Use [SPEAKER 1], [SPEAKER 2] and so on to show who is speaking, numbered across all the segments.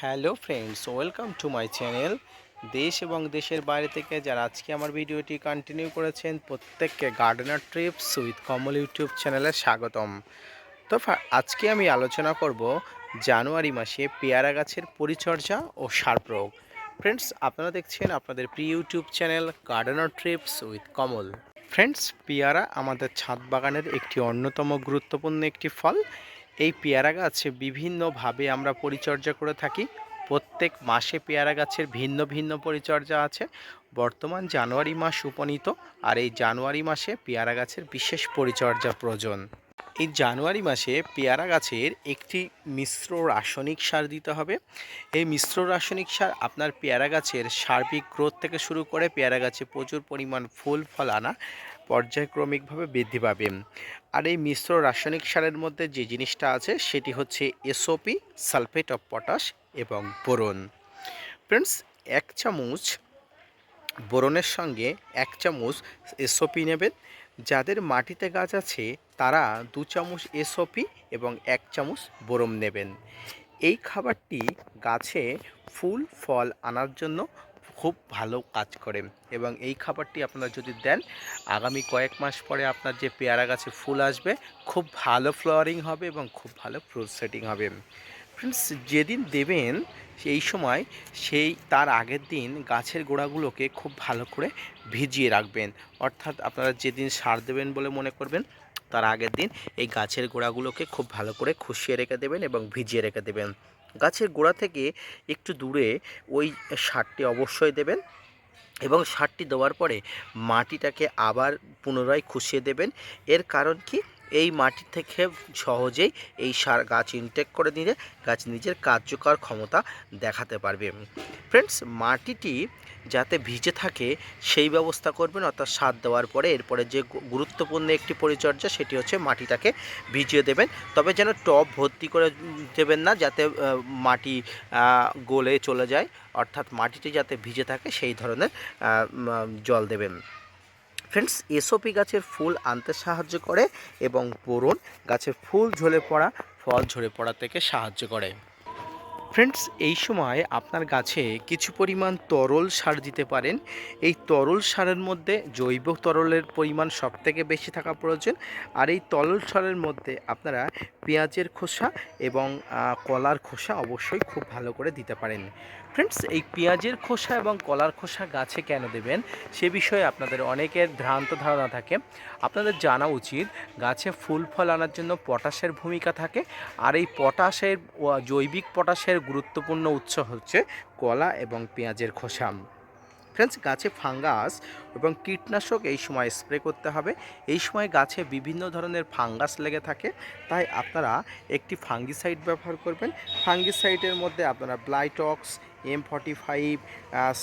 [SPEAKER 1] Hello friends, welcome to my channel. দেশ এবং দেশের বাইরে থেকে যারা আজকে আমার ভিডিওটি কন্টিনিউ করেছেন, প্রত্যেককে gardener trips with Kamal YouTube চ্যানেলে স্বাগতম। তো আজকে আমি আলোচনা করব জানুয়ারি মাসে পেয়ারা গাছের পরিচর্যা ও সার প্রয়োগ। ফ্রেন্ডস, আপনারা দেখছেন আপনাদের প্রিয় YouTube channel gardener trips with Kamal friends, পেয়ারা আমাদের ছাদ বাগানের একটি অন্যতম গুরুত্বপূর্ণ একটি ফল। এই পেয়ারা গাছ বিভিন্নভাবে আমরা পরিচর্যা করে থাকি। প্রত্যেক মাসে পেয়ারা গাছের ভিন্ন ভিন্ন পরিচর্যা আছে। বর্তমান জানুয়ারি মাস উপনীত, আর এই জানুয়ারি মাসে পেয়ারা গাছের বিশেষ পরিচর্যা প্রয়োজন। এই জানুয়ারি মাসে পেয়ারা গাছের একটি মিশ্র রাসায়নিক সার দিতে হবে। এই মিশ্র রাসায়নিক সার আপনার পেয়ারা গাছের সার্বিক গ্রোথ থেকে শুরু করে পেয়ারা গাছে প্রচুর পরিমাণ ফুল, ফল আনা পর্যায়ক্রমিকভাবে বৃদ্ধি পাবে। আর এই মিশ্র রাসায়নিক সারের মধ্যে যে জিনিসটা আছে সেটি হচ্ছে এসওপি সালফেট অফ পটাশ এবং বোরন। ফ্রেন্ডস, এক চামচ বোরনের সঙ্গে এক চামচ এসওপি নেবেন। যাদের মাটিতে গাছ আছে তারা দু চামচ এসওপি এবং এক চামচ বোরম নেবেন। এই খাবারটি গাছে ফুল, ফল আনার জন্য খুব ভালো কাজ করে এবং এই খাবারটি আপনারা যদি দেন, আগামী কয়েক মাস পরে আপনার যে পেয়ারা গাছে ফুল আসবে, খুব ভালো ফ্লাওয়ারিং হবে এবং খুব ভালো ফ্রুট সেটিং হবে। ফ্রেন্ডস যেদিন দেবেন, সেই সময় সেই, তার আগের দিন গাছের গোড়াগুলোকে খুব ভালো করে ভিজিয়ে রাখবেন। অর্থাৎ আপনারা যেদিন সার দেবেন বলে মনে করবেন তার আগের দিন এই গাছের গোড়াগুলোকে খুব ভালো করে খুশিয়ে রেখে দেবেন এবং ভিজিয়ে রেখে দেবেন। গাছের গোড়া থেকে একটু দূরে ওই সারটি অবশ্যই দেবেন এবং সারটি দেওয়ার পরে মাটিটাকে আবার পুনরায় খুশিয়ে দেবেন। এর কারণ কি? এই মাটি থেকে সহজেই এই সার গাছ ইনটেক করে নিলে গাছ নিজের কার্যকর ক্ষমতা দেখাতে পারবে। ফ্রেন্ডস মাটিটি যাতে ভিজে থাকে সেই ব্যবস্থা করবেন, অর্থাৎ সার দেওয়ার পরে এরপরে যে গুরুত্বপূর্ণ একটি পরিচর্যা সেটি হচ্ছে মাটিটাকে ভিজিয়ে দেবেন। তবে যেন টব ভর্তি করে দেবেন না, যাতে মাটি গলে চলে যায়, অর্থাৎ মাটিটি যাতে ভিজে থাকে সেই ধরনের জল দেবেন। ফ্রেন্ডস, এসওপি গাছের ফুল আনতে সাহায্য করে এবং বোরন গাছের ফুল ঝরে পড়া, ফল ঝরে পড়া থেকে সাহায্য করে। ফ্রেন্ডস, এই সময় আপনার গাছে কিছু পরিমাণ তরল সার দিতে পারেন। এই তরল সারের মধ্যে জৈব তরলের পরিমাণ সবথেকে বেশি থাকা প্রয়োজন। আর এই তরল সারের মধ্যে আপনারা পেঁয়াজের খোসা এবং কলার খোসা অবশ্যই খুব ভালো করে দিতে পারেন। ফ্রেন্ডস, এই পেঁয়াজের খোসা এবং কলার খোসা গাছে কেন দেবেন? সে বিষয়ে আপনাদের অনেকের ভ্রান্ত ধারণা থাকে। আপনাদের জানা উচিত, গাছে ফুল ফল আনার জন্য পটাশের ভূমিকা থাকে। আর এই পটাশের জৈবিক পটাশের গুরুত্বপূর্ণ উৎস হচ্ছে কলা এবং পেঁয়াজের খোসা। ফ্রেন্ডস গাছে ফাঙ্গাস এবং কীটনাশক এই সময় স্প্রে করতে হবে। এই সময় গাছে বিভিন্ন ধরনের ফাঙ্গাস লেগে থাকে, তাই আপনারা একটি ফাঙ্গিসাইড ব্যবহার করবেন। ফাঙ্গিসাইডের মধ্যে আপনারা ব্লাইটক্স এম ফর্টি ফাইভ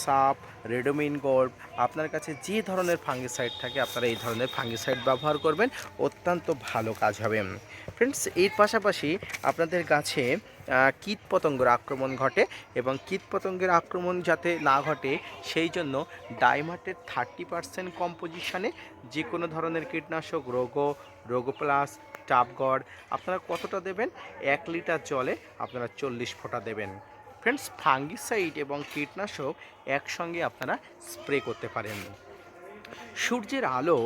[SPEAKER 1] সাপ রেডোমিন গোল্ড আপনার কাছে যে ধরনের ফাঙ্গিসাইড থাকে, আপনারা এই ধরনের ফাঙ্গিসাইড ব্যবহার করবেন। অত্যন্ত ভালো কাজ হবে। ফ্রেন্ডস এর পাশাপাশি আপনাদের গাছে কীট পতঙ্গের আক্রমণ ঘটে এবং কীট পতঙ্গের আক্রমণ যাতে না ঘটে, সেই জন্য ডাইমার্টের থার্টি পার্সেন্ট কম্পোজিশনে যে কোনো ধরনের কীটনাশক, রোগো, রোগোপ্লাস টাপগড় আপনারা কতটা দেবেন? এক লিটার জলে আপনারা চল্লিশ ফোঁটা দেবেন। ফ্রেন্ডস, ফাঙ্গিসাইড এবং কীটনাশক একসঙ্গে আপনারা স্প্রে করতে পারেন। সূর্যের আলো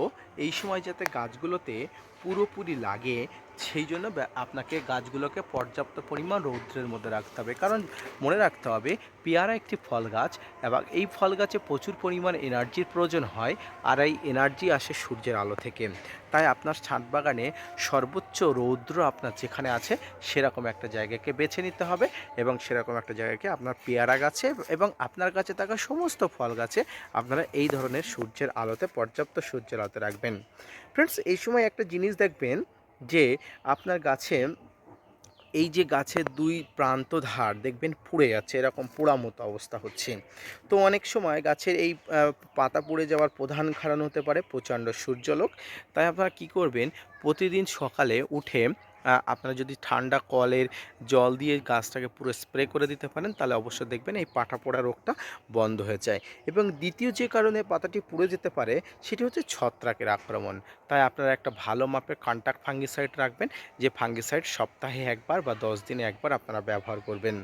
[SPEAKER 1] এই সময় যাতে গাছগুলোতে পুরোপুরি লাগে সেই জন্য আপনাকে গাছগুলোকে পর্যাপ্ত পরিমাণ রৌদ্রের মধ্যে রাখতে হবে। কারণ মনে রাখতে হবে, পেয়ারা একটি ফল গাছ এবং এই ফল গাছে প্রচুর পরিমাণ এনার্জির প্রয়োজন হয় আর এই এনার্জি আসে সূর্যের আলো থেকে। তাই আপনার ছাদ বাগানে সর্বোচ্চ রৌদ্র আপনার যেখানে আছে, সেরকম একটা জায়গাকে বেছে নিতে হবে এবং সেরকম একটা জায়গাকে আপনার পেয়ারা গাছে এবং আপনার কাছে থাকা সমস্ত ফল গাছে আপনারা এই ধরনের সূর্যের আলোতে, পর্যাপ্ত সূর্যের আলোতে রাখবেন। ফ্রেন্ডস এই সময় একটা জিনিস দেখবেন যে আপনার গাছে এই যে গাছের দুই প্রান্ত ধার দেখবেন পুড়ে যাচ্ছে, এরকম পোড়া মতো অবস্থা হচ্ছে। তো অনেক সময় গাছের এই পাতা পুড়ে যাওয়ার প্রধান কারণ হতে পারে প্রচণ্ড সূর্যলোক। তাই আপনারা কী করবেন? প্রতিদিন সকালে উঠে আপনারা যদি ঠান্ডা কলের জল দিয়ে গাছটাকে পুরো স্প্রে করে দিতে পারেন, তাহলে অবশ্যই দেখবেন এই পাতা পোড়া রোগটা বন্ধ হয়ে যায়। এবং দ্বিতীয় যে কারণে পাতাটি পুড়ে যেতে পারে, সেটি হচ্ছে ছত্রাকের আক্রমণ। তাই আপনারা একটা ভালো মাপের কন্ট্যাক্ট ফাঙ্গিসাইড রাখবেন, যে ফাঙ্গিসাইড সপ্তাহে একবার বা দশ দিনে একবার আপনারা ব্যবহার করবেন।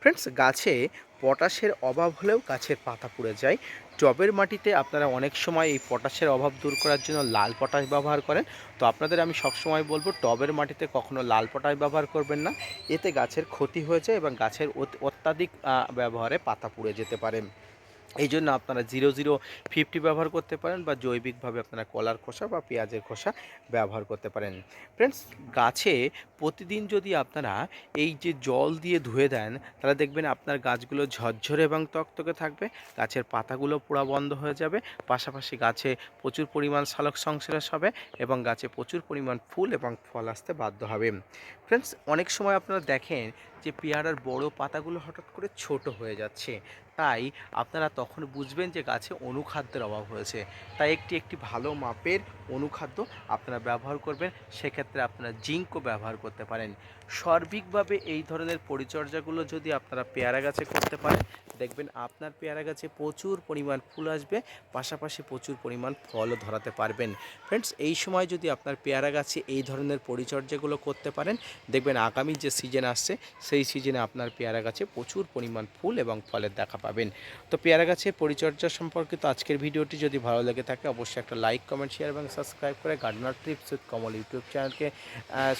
[SPEAKER 1] ফ্রেন্ডস গাছে পটাশের অভাব হলেও গাছের পাতা পুড়ে যায়। টবের মাটিতে আপনারা অনেক সময় এই পটাশের অভাব দূর করার জন্য লাল পটাশ ব্যবহার করেন। তো আপনাদের আমি সবসময় বলব, টবের মাটিতে কখনো লাল পটাশ ব্যবহার করবেন না। এতে গাছের ক্ষতি হয়ে যায় এবং গাছের অত- অত্যাধিক ব্যবহারে পাতা পুড়ে যেতে পারে। এই জন্য আপনারা জিরো জিরো ফিফটি ব্যবহার করতে পারেন বা জৈবিকভাবে আপনারা কলার খোসা বা পেঁয়াজের খোসা ব্যবহার করতে পারেন। ফ্রেন্ডস, গাছে প্রতিদিন যদি আপনারা এই যে জল দিয়ে ধুয়ে দেন, তাহলে দেখবেন আপনার গাছগুলো ঝরঝরে এবং তকতকে থাকবে, গাছের পাতাগুলো পোড়া বন্ধ হয়ে যাবে, পাশাপাশি গাছে প্রচুর পরিমাণ সালোক সংশ্লেষ হবে এবং গাছে প্রচুর পরিমাণ ফুল এবং ফল আসতে বাধ্য হবে। ফ্রেন্ডস অনেক সময় আপনারা দেখেন যে পেয়ারার বড় পাতাগুলো হঠাৎ করে ছোট হয়ে যাচ্ছে। তাই আপনারা তখন বুঝবেন যে গাছে অনুখাদ্যের অভাব হয়েছে। তাই একটি একটি ভালো মাপের অনুখাদ্য আপনারা ব্যবহার করবেন। সেক্ষেত্রে আপনারা জিঙ্কও ব্যবহার করতে পারেন। সার্বিকভাবে এই ধরনের পরিচর্যাগুলো যদি আপনারা পেয়ারা গাছে করতে পারেন দেখবেন আপনার পেয়ারা গাছে প্রচুর পরিমাণ ফুল আসবে, পাশাপাশি প্রচুর পরিমাণ ফলও ধরাতে পারবেন। ফ্রেন্ডস এই সময় যদি আপনার পেয়ারা গাছে এই ধরনের পরিচর্যাগুলো করতে পারেন, দেখবেন আগামী যে সিজন আসছে, সেই সিজনে আপনার পেয়ারা গাছে প্রচুর পরিমাণ ফুল এবং ফলের দেখা পাবেন। তো পেয়ারা গাছের পরিচর্যা সম্পর্কিত আজকের ভিডিওটি যদি ভালো লেগে থাকে, অবশ্যই একটা লাইক কমেন্ট শেয়ার এবং সাবস্ক্রাইব করে gardener trips with Kamal YouTube চ্যানেলকে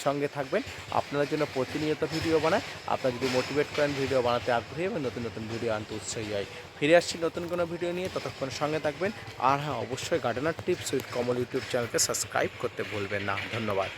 [SPEAKER 1] সঙ্গে থাকবেন। আপনাদের জন্য প্রতিনিয়ত ভিডিও বানায় আপনারা যদি মোটিভেট করেন ভিডিও বানাতে আগ্রহী এবং নতুন নতুন ভিডিও আনতে উৎসাহী হয়। ফিরে আসছি নতুন কোনো ভিডিও নিয়ে, ততক্ষণ সঙ্গে থাকবেন। আর হ্যাঁ অবশ্যই gardener tips with Kamal YouTube চ্যানেলকে সাবস্ক্রাইব করতে ভুলবেন না। ধন্যবাদ।